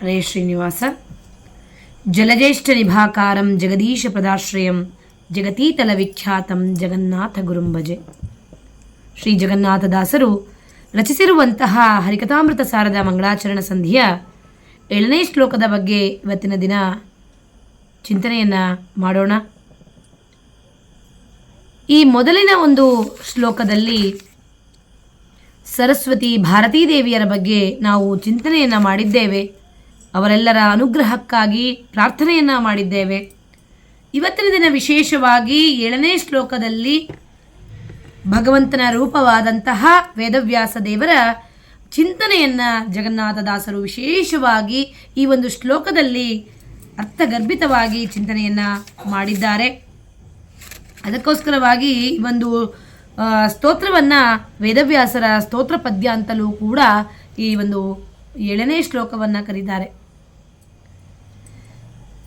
ಹರೇ ಶ್ರೀನಿವಾಸ. ಜಲಜೇಷ್ಠ ನಿಭಾಕಾರಂ ಜಗದೀಶ ಪ್ರದಾಶ್ರಯಂ ಜಗತೀತಲ ವಿಖ್ಯಾತಂ ಜಗನ್ನಾಥ ಗುರುಂಬಜೆ ಶ್ರೀ ಜಗನ್ನಾಥದಾಸರು ರಚಿಸಿರುವಂತಹ ಹರಿಕಥಾಮೃತ ಸಾರದ ಮಂಗಳಾಚರಣ ಸಂಧಿಯ ಏಳನೇ ಶ್ಲೋಕದ ಬಗ್ಗೆ ಇವತ್ತಿನ ದಿನ ಚಿಂತನೆಯನ್ನು ಮಾಡೋಣ. ಈ ಮೊದಲಿನ ಒಂದು ಶ್ಲೋಕದಲ್ಲಿ ಸರಸ್ವತಿ ಭಾರತೀ ದೇವಿಯರ ಬಗ್ಗೆ ನಾವು ಚಿಂತನೆಯನ್ನು ಮಾಡಿದ್ದೇವೆ. ಅವರೆಲ್ಲರ ಅನುಗ್ರಹಕ್ಕಾಗಿ ಪ್ರಾರ್ಥನೆಯನ್ನು ಮಾಡಿದ್ದೇವೆ. ಇವತ್ತಿನ ದಿನ ವಿಶೇಷವಾಗಿ ಏಳನೇ ಶ್ಲೋಕದಲ್ಲಿ ಭಗವಂತನ ರೂಪವಾದಂತಹ ವೇದವ್ಯಾಸ ದೇವರ ಚಿಂತನೆಯನ್ನು ಜಗನ್ನಾಥದಾಸರು ವಿಶೇಷವಾಗಿ ಈ ಒಂದು ಶ್ಲೋಕದಲ್ಲಿ ಅರ್ಥಗರ್ಭಿತವಾಗಿ ಚಿಂತನೆಯನ್ನು ಮಾಡಿದ್ದಾರೆ. ಅದಕ್ಕೋಸ್ಕರವಾಗಿ ಈ ಒಂದು ಸ್ತೋತ್ರವನ್ನು ವೇದವ್ಯಾಸರ ಸ್ತೋತ್ರ ಪದ್ಯ ಅಂತಲೂ ಕೂಡ ಈ ಒಂದು ಏಳನೇ ಶ್ಲೋಕವನ್ನ ಕರೀತಾರೆ ವೇದಪೀಠ ವಿರಿಂಚಿ ಭವಶಕ್ರಾದಿ ಸುರ ವಿಜ್ಞಾನದಾಯಕ ಮೋದ ಚಿನ್ಮಯ ಗಾತ್ರ ಲೋಕ ಪವಿತ್ರ ಸುಚರಿತ್ರ ಛೇದ ಭೇದ ವಿಷಾದ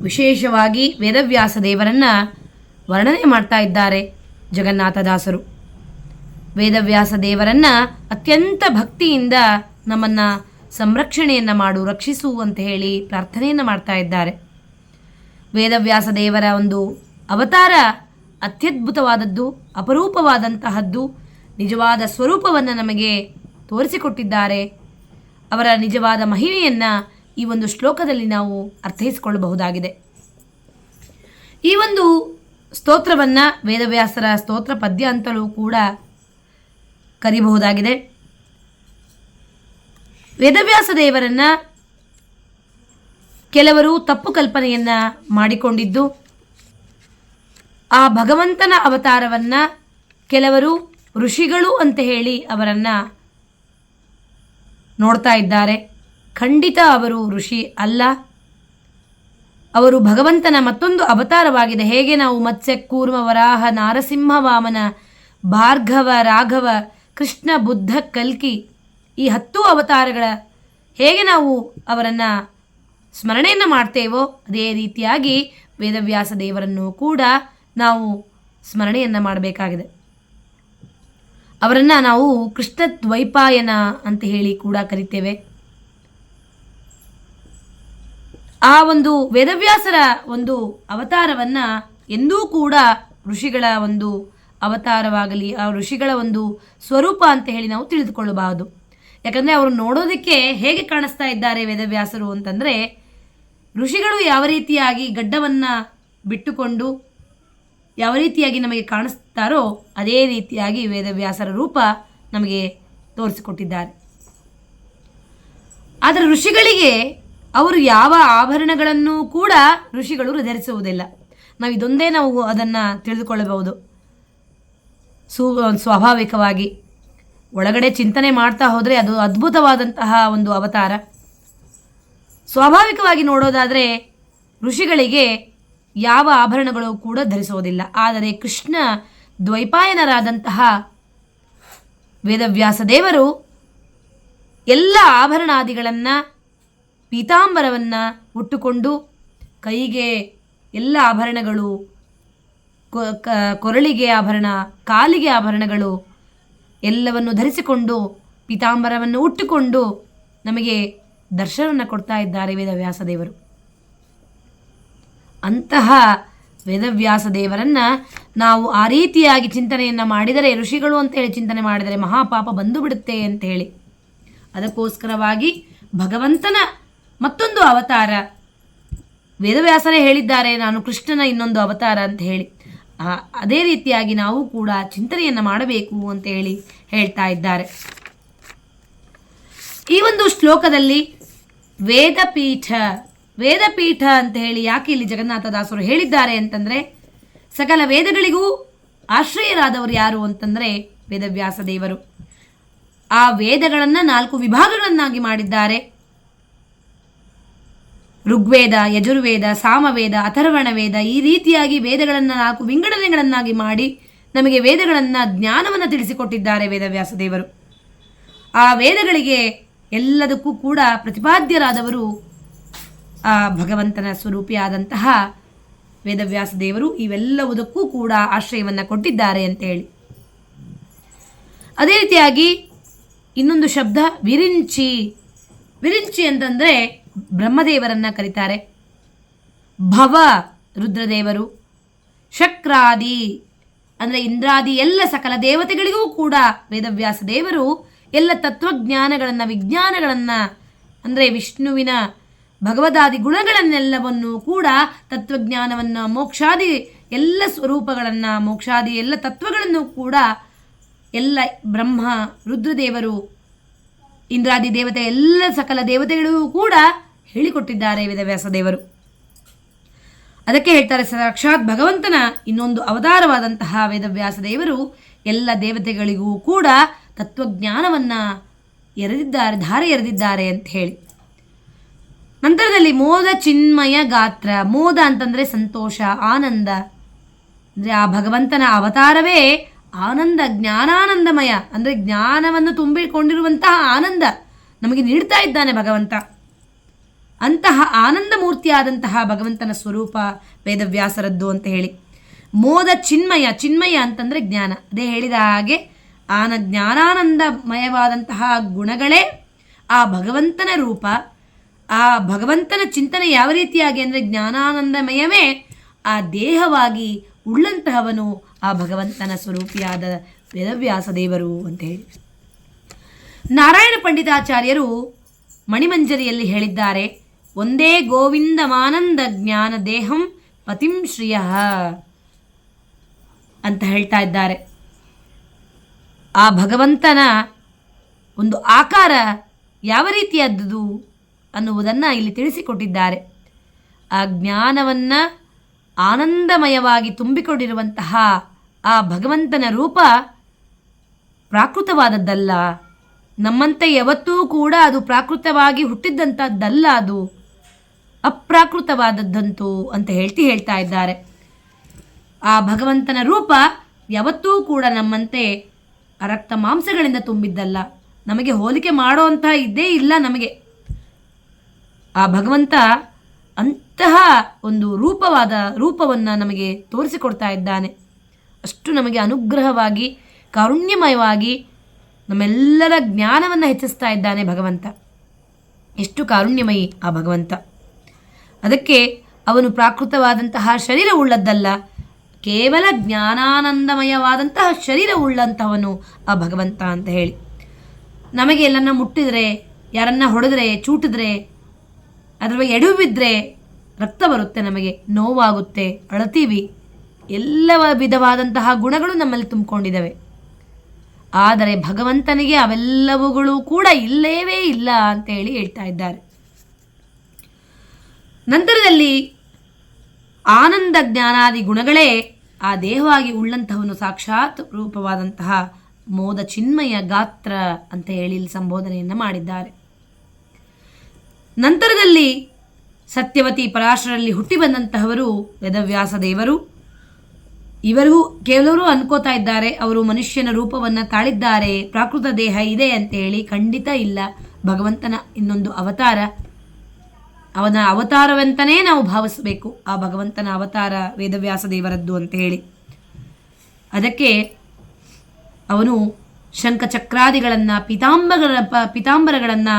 ವಿಶೇಷವಾಗಿ ವೇದವ್ಯಾಸ ದೇವರನ್ನ ವರ್ಣನೆ ಮಾಡ್ತಾ ಇದ್ದಾರೆ ಜಗನ್ನಾಥದಾಸರು. ವೇದವ್ಯಾಸ ದೇವರನ್ನ ಅತ್ಯಂತ ಭಕ್ತಿಯಿಂದ ನಮ್ಮನ್ನು ಸಂರಕ್ಷಣೆಯನ್ನು ಮಾಡು, ರಕ್ಷಿಸು ಅಂತ ಹೇಳಿ ಪ್ರಾರ್ಥನೆಯನ್ನು ಮಾಡ್ತಾ ಇದ್ದಾರೆ. ವೇದವ್ಯಾಸ ದೇವರ ಒಂದು ಅವತಾರ ಅತ್ಯದ್ಭುತವಾದದ್ದು, ಅಪರೂಪವಾದಂತಹದ್ದು, ನಿಜವಾದ ಸ್ವರೂಪವನ್ನು ನಮಗೆ ತೋರಿಸಿಕೊಟ್ಟಿದ್ದಾರೆ. ಅವರ ನಿಜವಾದ ಮಹಿಮೆಯನ್ನು ಈ ಒಂದು ಶ್ಲೋಕದಲ್ಲಿ ನಾವು ಅರ್ಥೈಸಿಕೊಳ್ಳಬಹುದಾಗಿದೆ. ಈ ಒಂದು ಸ್ತೋತ್ರವನ್ನು ವೇದವ್ಯಾಸರ ಸ್ತೋತ್ರ ಪದ್ಯ ಅಂತಲೂ ಕೂಡ ಕರಿಬಹುದಾಗಿದೆ. ವೇದವ್ಯಾಸ ದೇವರನ್ನು ಕೆಲವರು ತಪ್ಪು ಕಲ್ಪನೆಯನ್ನು ಮಾಡಿಕೊಂಡಿದ್ದು, ಆ ಭಗವಂತನ ಅವತಾರವನ್ನ ಕೆಲವರು ಋಷಿಗಳು ಅಂತ ಹೇಳಿ ಅವರನ್ನು ನೋಡ್ತಾ ಇದ್ದಾರೆ. ಖಂಡಿತ ಅವರು ಋಷಿ ಅಲ್ಲ. ಅವರು ಭಗವಂತನ ಮತ್ತೊಂದು ಅವತಾರವಾಗಿದೆ. ಹೇಗೆ ನಾವು ಮತ್ಸ್ಯ, ಕೂರ್ಮ, ವರಾಹ ನಾರಸಿಂಹ ವಾಮನ ಭಾರ್ಗವ, ರಾಘವ, ಕೃಷ್ಣ, ಬುದ್ಧ, ಕಲ್ಕಿ ಈ ಹತ್ತು ಅವತಾರಗಳ ಹೇಗೆ ನಾವು ಅವರನ್ನು ಸ್ಮರಣೆಯನ್ನು ಮಾಡ್ತೇವೋ, ಅದೇ ರೀತಿಯಾಗಿ ವೇದವ್ಯಾಸ ದೇವರನ್ನು ಕೂಡ ನಾವು ಸ್ಮರಣೆಯನ್ನು ಮಾಡಬೇಕಾಗಿದೆ. ಅವರನ್ನು ನಾವು ಕೃಷ್ಣ ದ್ವೈಪಾಯನ ಅಂತ ಹೇಳಿ ಕೂಡ ಕರಿತೇವೆ. ಆ ಒಂದು ವೇದವ್ಯಾಸರ ಒಂದು ಅವತಾರವನ್ನ ಎಂದೂ ಕೂಡ ಋಷಿಗಳ ಒಂದು ಅವತಾರವಾಗಲಿ, ಆ ಋಷಿಗಳ ಒಂದು ಸ್ವರೂಪ ಅಂತ ಹೇಳಿ ನಾವು ತಿಳಿದುಕೊಳ್ಳಬಹುದು ಯಾಕಂದರೆ ಅವರು ನೋಡೋದಕ್ಕೆ ಹೇಗೆ ಕಾಣಿಸ್ತಾ ಇದ್ದಾರೆ ವೇದವ್ಯಾಸರು ಅಂತಂದರೆ, ಋಷಿಗಳು ಯಾವ ರೀತಿಯಾಗಿ ಗಡ್ಡವನ್ನು ಬಿಟ್ಟುಕೊಂಡು ಯಾವ ರೀತಿಯಾಗಿ ನಮಗೆ ಕಾಣಿಸ್ತಾರೋ ಅದೇ ರೀತಿಯಾಗಿ ವೇದವ್ಯಾಸರ ರೂಪ ನಮಗೆ ತೋರಿಸಿಕೊಟ್ಟಿದ್ದಾರೆ. ಆದರೆ ಋಷಿಗಳಿಗೆ ಅವರು ಯಾವ ಆಭರಣಗಳನ್ನು ಕೂಡ ಋಷಿಗಳು ಧರಿಸುವುದಿಲ್ಲ ನಾವು ಇದೊಂದೇ ನಾವು ಅದನ್ನು ತಿಳಿದುಕೊಳ್ಳಬಹುದು. ಸು, ಸ್ವಾಭಾವಿಕವಾಗಿ ಒಳಗಡೆ ಚಿಂತನೆ ಮಾಡ್ತಾ ಹೋದರೆ ಅದು ಅದ್ಭುತವಾದಂತಹ ಒಂದು ಅವತಾರ. ಸ್ವಾಭಾವಿಕವಾಗಿ ನೋಡೋದಾದರೆ ಋಷಿಗಳಿಗೆ ಯಾವ ಆಭರಣಗಳು ಕೂಡ ಧರಿಸೋದಿಲ್ಲ ಆದರೆ ಕೃಷ್ಣ ದ್ವೈಪಾಯನರಾದಂತಹ ವೇದವ್ಯಾಸ ದೇವರು ಎಲ್ಲ ಆಭರಣಾದಿಗಳನ್ನು ಪೀತಾಂಬರವನ್ನು ಉಟ್ಟುಕೊಂಡು ಕೈಗೆ ಎಲ್ಲ ಆಭರಣಗಳು ಕೊರಳಿಗೆ ಆಭರಣ, ಕಾಲಿಗೆ ಆಭರಣಗಳು ಎಲ್ಲವನ್ನು ಧರಿಸಿಕೊಂಡು ಪೀತಾಂಬರವನ್ನು ಉಟ್ಟುಕೊಂಡು ನಮಗೆ ದರ್ಶನವನ್ನು ಕೊಡ್ತಾ ಇದ್ದಾರೆ ವೇದವ್ಯಾಸ ದೇವರು ಅಂತಹ ವೇದವ್ಯಾಸ ದೇವರನ್ನು ನಾವು ಆ ರೀತಿಯಾಗಿ ಚಿಂತನೆಯನ್ನು ಮಾಡಿದರೆ, ಋಷಿಗಳು ಅಂತ ಹೇಳಿ ಚಿಂತನೆ ಮಾಡಿದರೆ ಮಹಾಪಾಪ ಬಂದು ಬಿಡುತ್ತೆ ಅಂತ ಹೇಳಿ ಅದಕ್ಕೋಸ್ಕರವಾಗಿ ಭಗವಂತನ ಮತ್ತೊಂದು ಅವತಾರ. ವೇದವ್ಯಾಸರೇ ಹೇಳಿದ್ದಾರೆ, ನಾನು ಕೃಷ್ಣನ ಇನ್ನೊಂದು ಅವತಾರ ಅಂತ ಹೇಳಿ. ಅದೇ ರೀತಿಯಾಗಿ ನಾವು ಕೂಡ ಚಿಂತನೆಯನ್ನು ಮಾಡಬೇಕು ಅಂತ ಹೇಳಿ ಹೇಳ್ತಾ ಇದ್ದಾರೆ. ಈ ಒಂದು ಶ್ಲೋಕದಲ್ಲಿ ವೇದಪೀಠ ವೇದಪೀಠ ಅಂತ ಹೇಳಿ ಯಾಕೆ ಇಲ್ಲಿ ಜಗನ್ನಾಥದಾಸರು ಹೇಳಿದ್ದಾರೆ ಅಂತಂದರೆ, ಸಕಲ ವೇದಗಳಿಗೂ ಆಶ್ರಯರಾದವರು ಯಾರು ಅಂತಂದರೆ ವೇದವ್ಯಾಸ ದೇವರು. ಆ ವೇದಗಳನ್ನು ನಾಲ್ಕು ವಿಭಾಗಗಳನ್ನಾಗಿ ಮಾಡಿದ್ದಾರೆ. ಋಗ್ವೇದ, ಯಜುರ್ವೇದ, ಸಾಮವೇದ ಅಥರ್ವಣ ವೇದ ಈ ರೀತಿಯಾಗಿ ವೇದಗಳನ್ನು ನಾಲ್ಕು ವಿಂಗಡನೆಗಳನ್ನಾಗಿ ಮಾಡಿ ನಮಗೆ ವೇದಗಳನ್ನು, ಜ್ಞಾನವನ್ನು ತಿಳಿಸಿಕೊಟ್ಟಿದ್ದಾರೆ ವೇದವ್ಯಾಸ ದೇವರು ಆ ವೇದಗಳಿಗೆ ಎಲ್ಲದಕ್ಕೂ ಕೂಡ ಪ್ರತಿಪಾದ್ಯರಾದವರು ಆ ಭಗವಂತನ ಸ್ವರೂಪಿಯಾದಂತಹ ವೇದವ್ಯಾಸ ದೇವರು ಇವೆಲ್ಲವುದಕ್ಕೂ ಕೂಡ ಆಶ್ರಯವನ್ನು ಕೊಟ್ಟಿದ್ದಾರೆ ಅಂತ ಹೇಳಿ ಅದೇ ರೀತಿಯಾಗಿ ಇನ್ನೊಂದು ಶಬ್ದ ವಿರಿಂಚಿ. ವಿರಿಂಚಿ ಅಂತಂದರೆ ಬ್ರಹ್ಮದೇವರನ್ನ ಕರೀತಾರೆ. ಭವ ರುದ್ರದೇವರು, ಶಕ್ರಾದಿ ಅಂದರೆ ಇಂದ್ರಾದಿ ಎಲ್ಲ ಸಕಲ ದೇವತೆಗಳಿಗೂ ಕೂಡ ವೇದವ್ಯಾಸ ದೇವರು ಎಲ್ಲ ತತ್ವಜ್ಞಾನಗಳನ್ನು, ವಿಜ್ಞಾನಗಳನ್ನು ಅಂದರೆ ವಿಷ್ಣುವಿನ ಭಗವದಾದಿ ಗುಣಗಳನ್ನೆಲ್ಲವನ್ನು ಕೂಡ ತತ್ವಜ್ಞಾನವನ್ನು, ಮೋಕ್ಷಾದಿ ಎಲ್ಲ ಸ್ವರೂಪಗಳನ್ನು, ಮೋಕ್ಷಾದಿ ಎಲ್ಲ ತತ್ವಗಳನ್ನು ಕೂಡ ಎಲ್ಲ ಬ್ರಹ್ಮ, ರುದ್ರದೇವರು, ಇಂದ್ರಾದಿ ದೇವತೆ ಎಲ್ಲ ಸಕಲ ದೇವತೆಗಳಿಗೂ ಕೂಡ ಹೇಳಿಕೊಟ್ಟಿದ್ದಾರೆ ವೇದವ್ಯಾಸ ದೇವರು ಅದಕ್ಕೆ ಹೇಳ್ತಾರೆ, ಸಾಕ್ಷಾತ್ ಭಗವಂತನ ಇನ್ನೊಂದು ಅವತಾರವಾದಂತಹ ವೇದವ್ಯಾಸ ದೇವರು ಎಲ್ಲ ದೇವತೆಗಳಿಗೂ ಕೂಡ ತತ್ವಜ್ಞಾನವನ್ನು ಎರೆದಿದ್ದಾರೆ, ಧಾರೆ ಎರೆದಿದ್ದಾರೆ ಅಂತ ಹೇಳಿ. ನಂತರದಲ್ಲಿ ಮೋದ ಚಿನ್ಮಯ ಗಾತ್ರ, ಮೋದ ಅಂತಂದರೆ ಸಂತೋಷ, ಆನಂದ. ಅಂದರೆ ಆ ಭಗವಂತನ ಅವತಾರವೇ ಆನಂದ, ಜ್ಞಾನಾನಂದಮಯ. ಅಂದರೆ ಜ್ಞಾನವನ್ನು ತುಂಬಿಕೊಂಡಿರುವಂತಹ ಆನಂದ ನಮಗೆ ನೀಡ್ತಾ ಇದ್ದಾನೆ ಭಗವಂತ. ಅಂತಹ ಆನಂದ ಮೂರ್ತಿಯಾದಂತಹ ಭಗವಂತನ ಸ್ವರೂಪ ವೇದವ್ಯಾಸರದ್ದು ಅಂತ ಹೇಳಿ. ಮೋದ ಚಿನ್ಮಯ ಚಿನ್ಮಯ ಅಂತಂದರೆ ಜ್ಞಾನ. ಅದೇ ಹೇಳಿದ ಹಾಗೆ ಆನ ಜ್ಞಾನಾನಂದಮಯವಾದಂತಹ ಗುಣಗಳೇ ಆ ಭಗವಂತನ ರೂಪ. ಆ ಭಗವಂತನ ಚಿಂತನೆ ಯಾವ ರೀತಿಯಾಗಿ ಅಂದರೆ ಜ್ಞಾನಾನಂದಮಯವೇ ಆ ದೇಹವಾಗಿ ಉಳ್ಳಂತಹವನು ಆ ಭಗವಂತನ ಸ್ವರೂಪಿಯಾದ ವೇದವ್ಯಾಸ ದೇವರು ಅಂತ ಹೇಳಿ. ನಾರಾಯಣ ಪಂಡಿತಾಚಾರ್ಯರು ಮಣಿಮಂಜರಿಯಲ್ಲಿ ಹೇಳಿದ್ದಾರೆ ಒಂದೇ ಗೋವಿಂದಮಾನಂದ ಜ್ಞಾನ ದೇಹಂ ಪತಿಂ ಶ್ರಿಯ ಅಂತ ಹೇಳ್ತಾ ಇದ್ದಾರೆ. ಆ ಭಗವಂತನ ಒಂದು ಆಕಾರ ಯಾವ ರೀತಿಯಾದದ್ದು ಅನ್ನುವುದನ್ನು ಇಲ್ಲಿ ತಿಳಿಸಿಕೊಟ್ಟಿದ್ದಾರೆ. ಆ ಜ್ಞಾನವನ್ನು ಆನಂದಮಯವಾಗಿ ತುಂಬಿಕೊಂಡಿರುವಂತಹ ಆ ಭಗವಂತನ ರೂಪ ಪ್ರಾಕೃತವಾದದ್ದಲ್ಲ. ನಮ್ಮಂತೆ ಯಾವತ್ತೂ ಕೂಡ ಅದು ಪ್ರಾಕೃತವಾಗಿ ಹುಟ್ಟಿದ್ದಂಥದ್ದಲ್ಲ ಅದು. ಅಪ್ರಾಕೃತವಾದದ್ದಂತು ಅಂತ ಹೇಳ್ತಿ ಹೇಳ್ತಾ ಇದ್ದಾರೆ. ಆ ಭಗವಂತನ ರೂಪ ಯಾವತ್ತೂ ಕೂಡ ನಮ್ಮಂತೆ ರಕ್ತ ಮಾಂಸಗಳಿಂದ ತುಂಬಿದ್ದಲ್ಲ. ನಮಗೆ ಹೋಲಿಕೆ ಮಾಡುವಂಥ ಇದ್ದೇ ಇಲ್ಲ ನಮಗೆ. ಆ ಭಗವಂತ ಅಂತಹ ಒಂದು ರೂಪವಾದ ರೂಪವನ್ನು ನಮಗೆ ತೋರಿಸಿಕೊಡ್ತಾ ಇದ್ದಾನೆ. ಅಷ್ಟು ನಮಗೆ ಅನುಗ್ರಹವಾಗಿ, ಕಾರುಣ್ಯಮಯವಾಗಿ ನಮ್ಮೆಲ್ಲರ ಜ್ಞಾನವನ್ನು ಹೆಚ್ಚಿಸ್ತಾ ಇದ್ದಾನೆ ಭಗವಂತ. ಎಷ್ಟು ಕಾರುಣ್ಯಮಯಿ ಆ ಭಗವಂತ. ಅದಕ್ಕೆ ಅವನು ಪ್ರಾಕೃತವಾದಂತಹ ಶರೀರ ಉಳ್ಳದ್ದಲ್ಲ, ಕೇವಲ ಜ್ಞಾನಾನಂದಮಯವಾದಂತಹ ಶರೀರ ಉಳ್ಳಂತಹವನು ಆ ಭಗವಂತ ಅಂತ ಹೇಳಿ. ನಮಗೆ ಎಲ್ಲನ್ನ ಮುಟ್ಟಿದರೆ, ಯಾರನ್ನ ಹೊಡೆದ್ರೆ, ಚೂಟಿದ್ರೆ, ಅದರ ಎಡು ಬಿದ್ದರೆ ರಕ್ತ ಬರುತ್ತೆ ನಮಗೆ, ನೋವಾಗುತ್ತೆ, ಅಳತೀವಿ. ಎಲ್ಲ ವಿಧವಾದಂತಹ ಗುಣಗಳು ನಮ್ಮಲ್ಲಿ ತುಂಬಿಕೊಂಡಿದ್ದಾವೆ. ಆದರೆ ಭಗವಂತನಿಗೆ ಅವೆಲ್ಲವುಗಳು ಕೂಡ ಇಲ್ಲವೇ ಇಲ್ಲ ಅಂತ ಹೇಳಿ ಹೇಳ್ತಾ ಇದ್ದಾರೆ. ನಂತರದಲ್ಲಿ ಆನಂದ ಜ್ಞಾನಾದಿ ಗುಣಗಳೇ ಆ ದೇಹವಾಗಿ ಉಳ್ಳಂತಹವನು ಸಾಕ್ಷಾತ್ ರೂಪವಾದಂತಹ ಮೋದ ಚಿನ್ಮಯ ಗಾತ್ರ ಅಂತ ಹೇಳಿ ಇಲ್ಲಿ ಸಂಬೋಧನೆಯನ್ನು ಮಾಡಿದ್ದಾರೆ. ನಂತರದಲ್ಲಿ ಸತ್ಯವತಿ ಪರಾಶರಲ್ಲಿ ಹುಟ್ಟಿ ಬಂದಂತಹವರು ವೇದವ್ಯಾಸ ದೇವರು. ಇವರು ಕೆಲವರು ಅನ್ಕೋತಾ ಇದ್ದಾರೆ, ಅವರು ಮನುಷ್ಯನ ರೂಪವನ್ನು ತಾಳಿದ್ದಾರೆ, ಪ್ರಾಕೃತ ದೇಹ ಇದೆ ಅಂತ ಹೇಳಿ ಖಂಡಿತ ಇಲ್ಲ. ಭಗವಂತನ ಇನ್ನೊಂದು ಅವತಾರ. ಅವನ ಅವತಾರವಂತನೇ ನಾವು ಭಾವಿಸಬೇಕು. ಆ ಭಗವಂತನ ಅವತಾರ ವೇದವ್ಯಾಸ ದೇವರದ್ದು ಅಂತ ಹೇಳಿ. ಅದಕ್ಕೆ ಅವನು ಶಂಖಚಕ್ರಾದಿಗಳನ್ನು ಪೀತಾಂಬರ ಪ ಪೀತಾಂಬರಗಳನ್ನು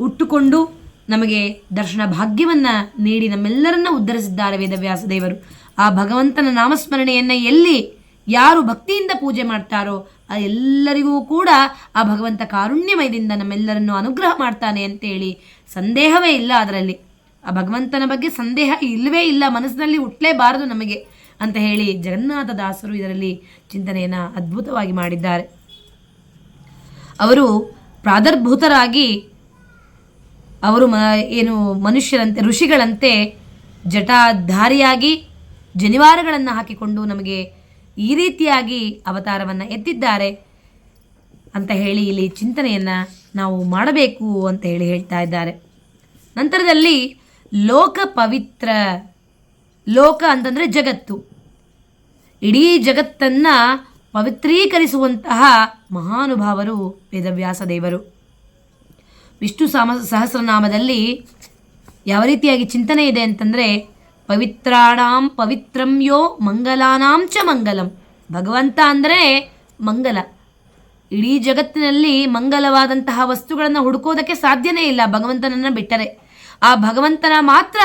ಉಟ್ಟುಕೊಂಡು ನಮಗೆ ದರ್ಶನ ಭಾಗ್ಯವನ್ನು ನೀಡಿ ನಮ್ಮೆಲ್ಲರನ್ನ ಉದ್ಧರಿಸಿದ್ದಾರೆ ವೇದವ್ಯಾಸ ದೇವರು. ಆ ಭಗವಂತನ ನಾಮಸ್ಮರಣೆಯನ್ನು ಎಲ್ಲಿ ಯಾರು ಭಕ್ತಿಯಿಂದ ಪೂಜೆ ಮಾಡ್ತಾರೋ, ಆ ಎಲ್ಲರಿಗೂ ಕೂಡ ಆ ಭಗವಂತ ಕಾರುಣ್ಯಮಯದಿಂದ ನಮ್ಮೆಲ್ಲರನ್ನು ಅನುಗ್ರಹ ಮಾಡ್ತಾನೆ ಅಂತೇಳಿ ಸಂದೇಹವೇ ಇಲ್ಲ ಅದರಲ್ಲಿ. ಆ ಭಗವಂತನ ಬಗ್ಗೆ ಸಂದೇಹ ಇಲ್ಲವೇ ಇಲ್ಲ, ಮನಸ್ಸಿನಲ್ಲಿ ಹುಟ್ಟಲೇಬಾರದು ನಮಗೆ ಅಂತ ಹೇಳಿ ಜಗನ್ನಾಥ ದಾಸರು ಇದರಲ್ಲಿ ಚಿಂತನೆಯನ್ನು ಅದ್ಭುತವಾಗಿ ಮಾಡಿದ್ದಾರೆ. ಅವರು ಪ್ರಾದರ್ಭೂತರಾಗಿ ಅವರು ಮ, ಏನು ಮನುಷ್ಯರಂತೆ, ಋಷಿಗಳಂತೆ ಜಟಾಧಾರಿಯಾಗಿ ಜನಿವಾರಗಳನ್ನು ಹಾಕಿಕೊಂಡು ನಮಗೆ ಈ ರೀತಿಯಾಗಿ ಅವತಾರವನ್ನು ಎತ್ತಿದ್ದಾರೆ ಅಂತ ಹೇಳಿ ಇಲ್ಲಿ ಚಿಂತನೆಯನ್ನು ನಾವು ಮಾಡಬೇಕು ಅಂತ ಹೇಳಿ ಹೇಳ್ತಾ ಇದ್ದಾರೆ. ನಂತರದಲ್ಲಿ ಲೋಕ ಪವಿತ್ರ. ಲೋಕ ಅಂತಂದರೆ ಜಗತ್ತು. ಇಡೀ ಜಗತ್ತನ್ನು ಪವಿತ್ರೀಕರಿಸುವಂತಹ ಮಹಾನುಭಾವರು ವೇದವ್ಯಾಸ ದೇವರು. ವಿಷ್ಣು ಸಾಮ, ಸಹಸ್ರನಾಮದಲ್ಲಿ ಯಾವ ರೀತಿಯಾಗಿ ಚಿಂತನೆ ಇದೆ ಅಂತಂದರೆ, ಪವಿತ್ರಾಣಾಂ ಪವಿತ್ರಂ ಯೋ ಮಂಗಲಾನಾಂ ಚ ಮಂಗಲಂ. ಭಗವಂತ ಅಂದರೆ ಮಂಗಲ. ಇಡೀ ಜಗತ್ತಿನಲ್ಲಿ ಮಂಗಲವಾದಂತಹ ವಸ್ತುಗಳನ್ನು ಹುಡುಕೋದಕ್ಕೆ ಸಾಧ್ಯನೇ ಇಲ್ಲ. ಭಗವಂತನನ್ನು ಬಿಟ್ಟರೆ. ಆ ಭಗವಂತನ ಮಾತ್ರ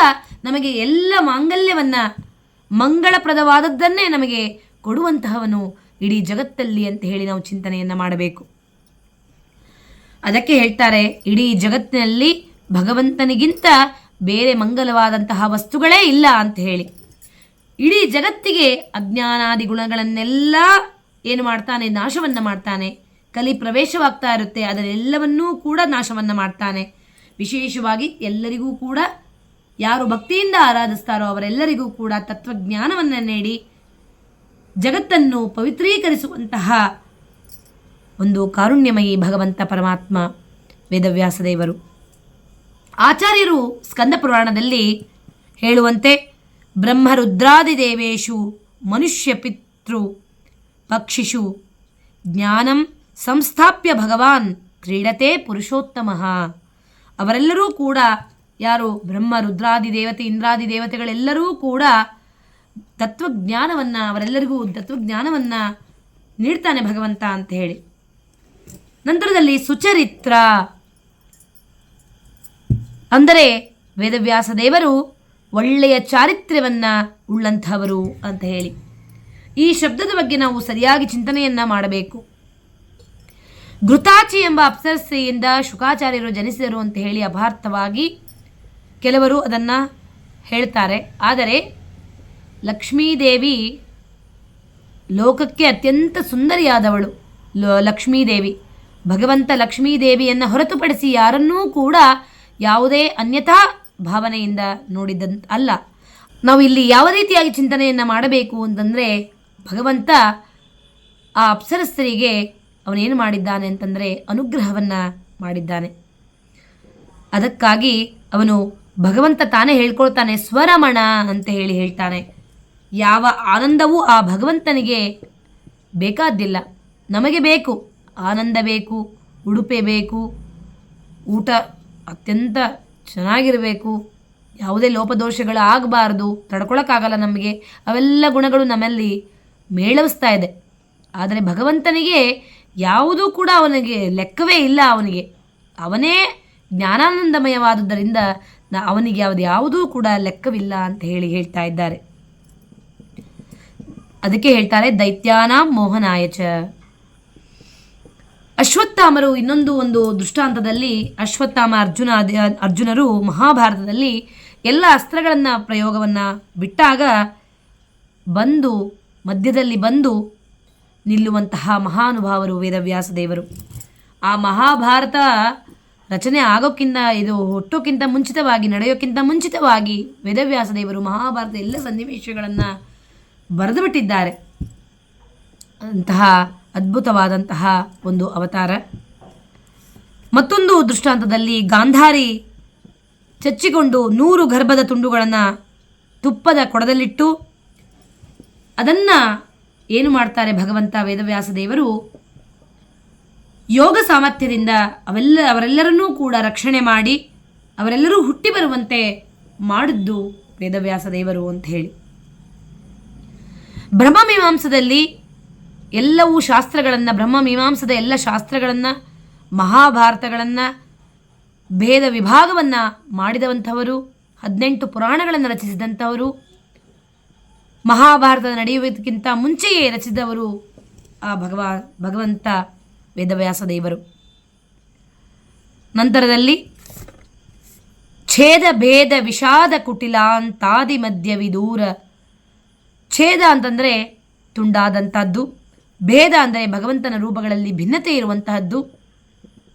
ನಮಗೆ ಎಲ್ಲ ಮಾಂಗಲ್ಯವನ್ನು ಮಂಗಳಪ್ರದವಾದದ್ದನ್ನೇ ನಮಗೆ ಕೊಡುವಂತಹವನು ಇಡೀ ಜಗತ್ತಲ್ಲಿ ಅಂತ ಹೇಳಿ ನಾವು ಚಿಂತನೆಯನ್ನು ಮಾಡಬೇಕು. ಅದಕ್ಕೆ ಹೇಳ್ತಾರೆ, ಇಡೀ ಜಗತ್ತಿನಲ್ಲಿ ಭಗವಂತನಿಗಿಂತ ಬೇರೆ ಮಂಗಲವಾದಂತಹ ವಸ್ತುಗಳೇ ಇಲ್ಲ ಅಂತ ಹೇಳಿ. ಇಡೀ ಜಗತ್ತಿಗೆ ಅಜ್ಞಾನಾದಿ ಗುಣಗಳನ್ನೆಲ್ಲ ಏನು ಮಾಡ್ತಾನೆ, ನಾಶವನ್ನು ಮಾಡ್ತಾನೆ. ಕಲಿ ಪ್ರವೇಶವಾಗ್ತಾ ಇರುತ್ತೆ ಅದರೆಲ್ಲವನ್ನೂ ಕೂಡ ನಾಶವನ್ನು ಮಾಡ್ತಾನೆ. ವಿಶೇಷವಾಗಿ ಎಲ್ಲರಿಗೂ ಕೂಡ ಯಾರು ಭಕ್ತಿಯಿಂದ ಆರಾಧಿಸ್ತಾರೋ ಅವರೆಲ್ಲರಿಗೂ ಕೂಡ ತತ್ವಜ್ಞಾನವನ್ನು ನೀಡಿ ಜಗತ್ತನ್ನು ಪವಿತ್ರೀಕರಿಸುವಂತಹ ಒಂದು ಕಾರುಣ್ಯಮಯಿ ಭಗವಂತ ಪರಮಾತ್ಮ ವೇದವ್ಯಾಸ ದೇವರು ಆಚಾರ್ಯರು ಸ್ಕಂದ ಪುರಾಣದಲ್ಲಿ ಹೇಳುವಂತೆ ಬ್ರಹ್ಮರುದ್ರಾದಿ ದೇವೇಶು ಮನುಷ್ಯ ಪಿತೃ ಪಕ್ಷಿಷು ಜ್ಞಾನಂ ಸಂಸ್ಥಾಪ್ಯ ಭಗವಾನ್ ಕ್ರೀಡತೆ ಪುರುಷೋತ್ತಮ. ಅವರೆಲ್ಲರೂ ಕೂಡ ಯಾರು ಬ್ರಹ್ಮ, ರುದ್ರಾದಿ ದೇವತೆ, ಇಂದ್ರಾದಿ ದೇವತೆಗಳೆಲ್ಲರೂ ಕೂಡ ತತ್ವಜ್ಞಾನವನ್ನು, ಅವರೆಲ್ಲರಿಗೂ ತತ್ವಜ್ಞಾನವನ್ನು ನೀಡ್ತಾನೆ ಭಗವಂತ ಅಂತ ಹೇಳಿ. ನಂತರದಲ್ಲಿ ಸುಚರಿತ್ರ. ಅಂದರೆ ವೇದವ್ಯಾಸ ದೇವರು ಒಳ್ಳೆಯ ಚಾರಿತ್ರ್ಯವನ್ನು ಉಳ್ಳಂಥವರು ಅಂತ ಹೇಳಿ. ಈ ಶಬ್ದದ ಬಗ್ಗೆ ನಾವು ಸರಿಯಾಗಿ ಚಿಂತನೆಯನ್ನು ಮಾಡಬೇಕು. ಘೃತಾಚಿ ಎಂಬ ಅಪ್ಸರಸೆಯಿಂದ ಶುಕಾಚಾರ್ಯರು ಜನಿಸಿದರು ಅಂತ ಹೇಳಿ ಅಭಾರ್ಥವಾಗಿ ಕೆಲವರು ಅದನ್ನು ಹೇಳ್ತಾರೆ. ಆದರೆ ಲಕ್ಷ್ಮೀದೇವಿ ಲೋಕಕ್ಕೆ ಅತ್ಯಂತ ಸುಂದರಿಯಾದವಳು. ಲಕ್ಷ್ಮೀದೇವಿ. ಭಗವಂತ ಲಕ್ಷ್ಮೀದೇವಿಯನ್ನು ಹೊರತುಪಡಿಸಿ ಯಾರನ್ನೂ ಕೂಡ ಯಾವುದೇ ಅನ್ಯಥಾ ಭಾವನೆಯಿಂದ ನೋಡಿದಂತ ಅಲ್ಲ. ನಾವು ಇಲ್ಲಿ ಯಾವ ರೀತಿಯಾಗಿ ಚಿಂತನೆಯನ್ನು ಮಾಡಬೇಕು ಅಂತಂದರೆ ಭಗವಂತ ಆ ಅಪ್ಸರಸ್ಥರಿಗೆ ಅವನೇನು ಮಾಡಿದ್ದಾನೆ ಅಂತಂದರೆ ಅನುಗ್ರಹವನ್ನು ಮಾಡಿದ್ದಾನೆ. ಅದಕ್ಕಾಗಿ ಅವನು ಭಗವಂತ ತಾನೇ ಹೇಳ್ಕೊಳ್ತಾನೆ, ಸ್ವರಮಣ ಅಂತ ಹೇಳಿ ಹೇಳ್ತಾನೆ. ಯಾವ ಆನಂದವೂ ಆ ಭಗವಂತನಿಗೆ ಬೇಕಾದ್ದಿಲ್ಲ. ನಮಗೆ ಬೇಕು, ಆನಂದ ಬೇಕು, ಉಡುಪೆ ಬೇಕು, ಊಟ ಅತ್ಯಂತ ಚೆನ್ನಾಗಿರಬೇಕು. ಯಾವುದೇ ಲೋಪದೋಷಗಳು ಆಗಬಾರ್ದು, ತಡ್ಕೊಳಕ್ಕಾಗಲ್ಲ ನಮಗೆ. ಅವೆಲ್ಲ ಗುಣಗಳು ನಮ್ಮಲ್ಲಿ ಮೇಳವಿಸ್ತಾ ಇದೆ. ಆದರೆ ಭಗವಂತನಿಗೆ ಯಾವುದೂ ಕೂಡ ಅವನಿಗೆ ಲೆಕ್ಕವೇ ಇಲ್ಲ ಅವನಿಗೆ. ಅವನೇ ಜ್ಞಾನಾನಂದಮಯವಾದುದರಿಂದ ಅವನಿಗೆ ಯಾವುದು ಯಾವುದೂ ಕೂಡ ಲೆಕ್ಕವಿಲ್ಲ ಅಂತ ಹೇಳಿ ಹೇಳ್ತಾ ಇದ್ದಾರೆ. ಅದಕ್ಕೆ ಹೇಳ್ತಾರೆ, ದೈತ್ಯಾನ ಮೋಹನಾಯಚ ಅಶ್ವತ್ಥಾಮರು ಇನ್ನೊಂದು ಒಂದು ದೃಷ್ಟಾಂತದಲ್ಲಿ ಅಶ್ವತ್ಥಾಮ ಅರ್ಜುನ, ಅರ್ಜುನರು ಮಹಾಭಾರತದಲ್ಲಿ ಎಲ್ಲ ಅಸ್ತ್ರಗಳನ್ನು ಪ್ರಯೋಗವನ್ನು ಬಿಟ್ಟಾಗ ಬಂದು, ಮಧ್ಯದಲ್ಲಿ ಬಂದು ನಿಲ್ಲುವಂತಹ ಮಹಾನುಭಾವರು ವೇದವ್ಯಾಸ ದೇವರು. ಆ ಮಹಾಭಾರತ ರಚನೆ ಆಗೋಕ್ಕಿಂತ ಇದು ಹುಟ್ಟೋಕ್ಕಿಂತ ಮುಂಚಿತವಾಗಿ, ನಡೆಯೋಕ್ಕಿಂತ ಮುಂಚಿತವಾಗಿ ವೇದವ್ಯಾಸ ದೇವರು ಮಹಾಭಾರತ ಎಲ್ಲ ಸನ್ನಿವೇಶಗಳನ್ನು ಬರೆದು ಬಿಟ್ಟಿದ್ದಾರೆ ಅಂತಹ ಅದ್ಭುತವಾದಂತಹ ಒಂದು ಅವತಾರ. ಮತ್ತೊಂದು ದೃಷ್ಟಾಂತದಲ್ಲಿ ಗಾಂಧಾರಿ ಚಚ್ಚಿಕೊಂಡು ನೂರು ಗರ್ಭದ ತುಂಡುಗಳನ್ನು ತುಪ್ಪದ ಕೊಡದಲ್ಲಿಟ್ಟು ಅದನ್ನು ಏನು ಮಾಡ್ತಾರೆ ಭಗವಂತ ವೇದವ್ಯಾಸ ದೇವರು? ಯೋಗ ಸಾಮರ್ಥ್ಯದಿಂದ ಅವೆಲ್ಲ, ಅವರೆಲ್ಲರನ್ನೂ ಕೂಡ ರಕ್ಷಣೆ ಮಾಡಿ, ಅವರೆಲ್ಲರೂ ಹುಟ್ಟಿ ಬರುವಂತೆ ಮಾಡಿದ್ದು ವೇದವ್ಯಾಸ ದೇವರು ಅಂತ ಹೇಳಿ. ಬ್ರಹ್ಮಮೀಮಾಂಸದಲ್ಲಿ ಎಲ್ಲವೂ ಶಾಸ್ತ್ರಗಳನ್ನು ಬ್ರಹ್ಮಮೀಮಾಂಸದ ಎಲ್ಲ ಶಾಸ್ತ್ರಗಳನ್ನು, ಮಹಾಭಾರತಗಳನ್ನು, ಭೇದ ವಿಭಾಗವನ್ನು ಮಾಡಿದವಂಥವರು, ಹದಿನೆಂಟು ಪುರಾಣಗಳನ್ನು ರಚಿಸಿದಂಥವರು ಮಹಾಭಾರತ ನಡೆಯುವುದಕ್ಕಿಂತ ಮುಂಚೆಯೇ ರಚಿಸಿದವರು ಆ ಭಗವಾ, ಭಗವಂತ ವೇದವ್ಯಾಸ ದೇವರು. ನಂತರದಲ್ಲಿ, ಛೇದ ಭೇದ ವಿಷಾದ ಕುಟಿಲಾಂತಾದಿ ಮಧ್ಯ ವಿದೂರ. ಛೇದ ಅಂತಂದರೆ ತುಂಡಾದಂಥದ್ದು ಭೇದ ಅಂದರೆ ಭಗವಂತನ ರೂಪಗಳಲ್ಲಿ ಭಿನ್ನತೆ ಇರುವಂತಹದ್ದು,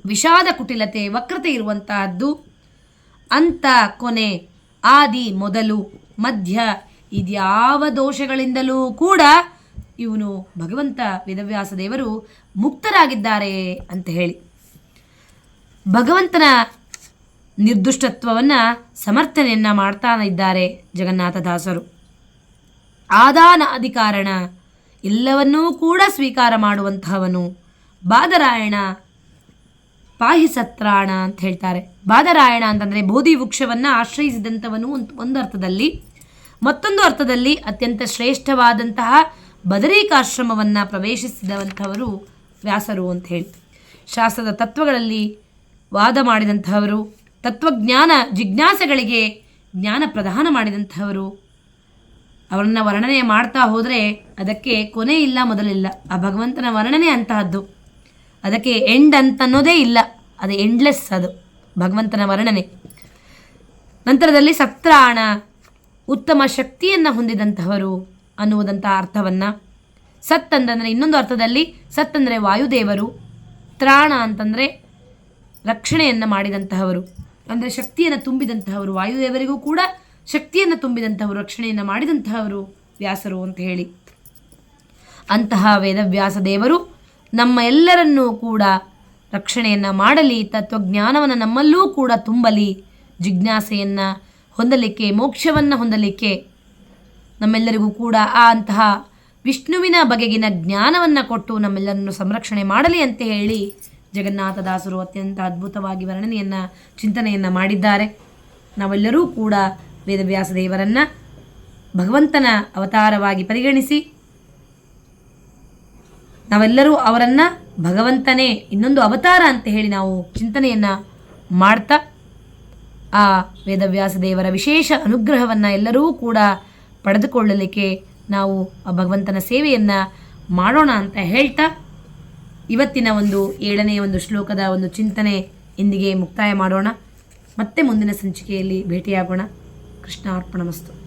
ವಿಷಾದ ಕುಟಿಲತೆ ವಕ್ರತೆ ಇರುವಂತಹದ್ದು, ಅಂತ ಕೊನೆ, ಆದಿ ಮೊದಲು, ಮಧ್ಯ ಇದ್ಯಾವ ದೋಷಗಳಿಂದಲೂ ಕೂಡ ಇವನು ಭಗವಂತ ವೇದವ್ಯಾಸ ದೇವರು ಮುಕ್ತರಾಗಿದ್ದಾರೆ ಅಂತ ಹೇಳಿ. ಭಗವಂತನ ನಿರ್ದುಷ್ಟತ್ವವನ್ನು ಸಮರ್ಥನೆಯನ್ನು ಮಾಡ್ತಾ ಇದ್ದಾರೆ ಜಗನ್ನಾಥದಾಸರು. ಆದಾನ ಅಧಿಕಾರಣ ಎಲ್ಲವನ್ನೂ ಕೂಡ ಸ್ವೀಕಾರ ಮಾಡುವಂತಹವನು ಬಾದರಾಯಣ ಪಾಹಿಸತ್ರಾಣ ಅಂತ ಹೇಳ್ತಾರೆ. ಬಾದರಾಯಣ ಅಂತಂದರೆ ಬೋಧಿ ವೃಕ್ಷವನ್ನು ಆಶ್ರಯಿಸಿದಂಥವನು ಒಂದು ಒಂದು ಅರ್ಥದಲ್ಲಿ ಮತ್ತೊಂದು ಅರ್ಥದಲ್ಲಿ ಅತ್ಯಂತ ಶ್ರೇಷ್ಠವಾದಂತಹ ಬದರಿಕಾಶ್ರಮವನ್ನು ಪ್ರವೇಶಿಸಿದಂಥವರು ವ್ಯಾಸರು ಅಂತ ಹೇಳಿ. ಶಾಸ್ತ್ರದ ತತ್ವಗಳಲ್ಲಿ ವಾದ ಮಾಡಿದಂಥವರು, ತತ್ವಜ್ಞಾನ ಜಿಜ್ಞಾಸೆಗಳಿಗೆ ಜ್ಞಾನ ಪ್ರದಾನ ಮಾಡಿದಂಥವರು, ಅವರನ್ನು ವರ್ಣನೆ ಮಾಡ್ತಾ ಹೋದರೆ ಅದಕ್ಕೆ ಕೊನೆ ಇಲ್ಲ ಮೊದಲಿಲ್ಲ. ಆ ಭಗವಂತನ ವರ್ಣನೆ ಅಂತಹದ್ದು. ಅದಕ್ಕೆ ಎಂಡ್ ಅಂತ ಅನ್ನೋದೇ ಇಲ್ಲ. ಅದು ಎಂಡ್ಲೆಸ್ ಅದು. ಭಗವಂತನ ವರ್ಣನೆ. ನಂತರದಲ್ಲಿ ಸತ್ರಾಣ ಉತ್ತಮ ಶಕ್ತಿಯನ್ನು ಹೊಂದಿದಂತಹವರು ಅನ್ನುವುದಂಥ ಅರ್ಥವನ್ನು ಸತ್ ಅಂತಂದರೆ ಇನ್ನೊಂದು ಅರ್ಥದಲ್ಲಿ ಸತ್ ಅಂದರೆ ವಾಯುದೇವರು, ತ್ರಾಣ ಅಂತಂದರೆ ರಕ್ಷಣೆಯನ್ನು ಮಾಡಿದಂತಹವರು. ಅಂದರೆ ಶಕ್ತಿಯನ್ನು ತುಂಬಿದಂತಹವರು, ವಾಯುದೇವರಿಗೂ ಕೂಡ ಶಕ್ತಿಯನ್ನು ತುಂಬಿದಂತಹವರು, ರಕ್ಷಣೆಯನ್ನು ಮಾಡಿದಂತಹವರು ವ್ಯಾಸರು ಅಂತ ಹೇಳಿ. ಅಂತಹ ವೇದವ್ಯಾಸ ದೇವರು ನಮ್ಮ ಎಲ್ಲರನ್ನೂ ಕೂಡ ರಕ್ಷಣೆಯನ್ನು ಮಾಡಲಿ, ತತ್ವಜ್ಞಾನವನ್ನು ನಮ್ಮಲ್ಲೂ ಕೂಡ ತುಂಬಲಿ, ಜಿಜ್ಞಾಸೆಯನ್ನು ಹೊಂದಲಿಕ್ಕೆ, ಮೋಕ್ಷವನ್ನು ಹೊಂದಲಿಕ್ಕೆ ನಮ್ಮೆಲ್ಲರಿಗೂ ಕೂಡ ಆ ಅಂತಹ ವಿಷ್ಣುವಿನ ಬಗೆಗಿನ ಜ್ಞಾನವನ್ನು ಕೊಟ್ಟು ನಮ್ಮೆಲ್ಲರನ್ನು ಸಂರಕ್ಷಣೆ ಮಾಡಲಿ ಅಂತ ಹೇಳಿ ಜಗನ್ನಾಥದಾಸರು ಅತ್ಯಂತ ಅದ್ಭುತವಾಗಿ ವರ್ಣನೆಯನ್ನು, ಚಿಂತನೆಯನ್ನು ಮಾಡಿದ್ದಾರೆ. ನಾವೆಲ್ಲರೂ ಕೂಡ ವೇದವ್ಯಾಸ ದೇವರನ್ನು ಭಗವಂತನ ಅವತಾರವಾಗಿ ಪರಿಗಣಿಸಿ ನಾವೆಲ್ಲರೂ ಅವರನ್ನು ಭಗವಂತನೇ ಇನ್ನೊಂದು ಅವತಾರ ಅಂತ ಹೇಳಿ ನಾವು ಚಿಂತನೆಯನ್ನು ಮಾಡ್ತಾ ಆ ವೇದವ್ಯಾಸ ದೇವರ ವಿಶೇಷ ಅನುಗ್ರಹವನ್ನು ಎಲ್ಲರೂ ಕೂಡ ಪಡೆದುಕೊಳ್ಳಲಿಕ್ಕೆ ನಾವು ಆ ಭಗವಂತನ ಸೇವೆಯನ್ನು ಮಾಡೋಣ ಅಂತ ಹೇಳ್ತಾ ಇವತ್ತಿನ ಒಂದು ಏಳನೆಯ ಒಂದು ಶ್ಲೋಕದ ಒಂದು ಚಿಂತನೆ ಇಂದಿಗೆ ಮುಕ್ತಾಯ ಮಾಡೋಣ. ಮತ್ತೆ ಮುಂದಿನ ಸಂಚಿಕೆಯಲ್ಲಿ ಭೇಟಿಯಾಗೋಣ. ಕೃಷ್ಣ ಅರ್ಪಣಮಸ್ತು